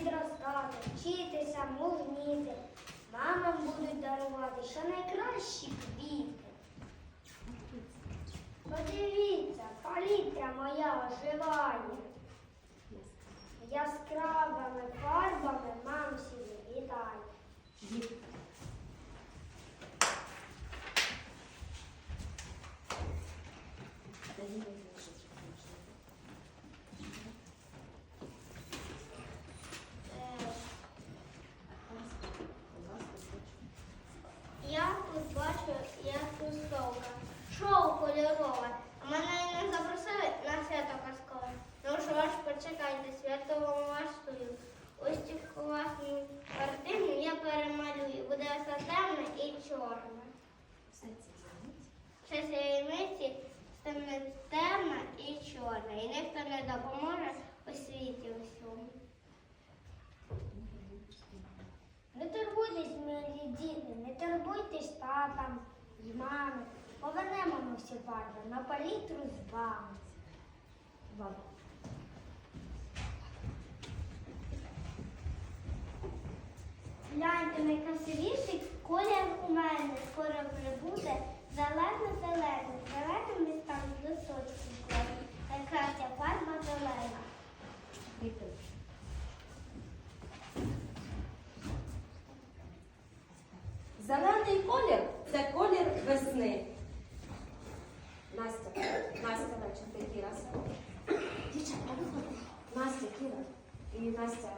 підростати, вчитися, мужніти. Мамам будуть дарувати що найкращі квіти. Подивіться, палітря моя оживає. Яскравими фарбами мам сіли вітає. Чорне. Все сіємиці стане темне і чорне. І ніхто не допоможе у світі усьому. Не турбуйтесь, милі діти, не турбуйтесь татам і мами. Повернемо ми всі фарби на палітру з вами. Гляньте, у мене скоро прибуде зелено-зелений, зеленим містам листочком кладу. Найкраща фарба зелена. Зелений колір це колір весни. Настя, Настя, вечір, ти Кіра. Дівчатка, виходь. Настя, Кіра. І Настя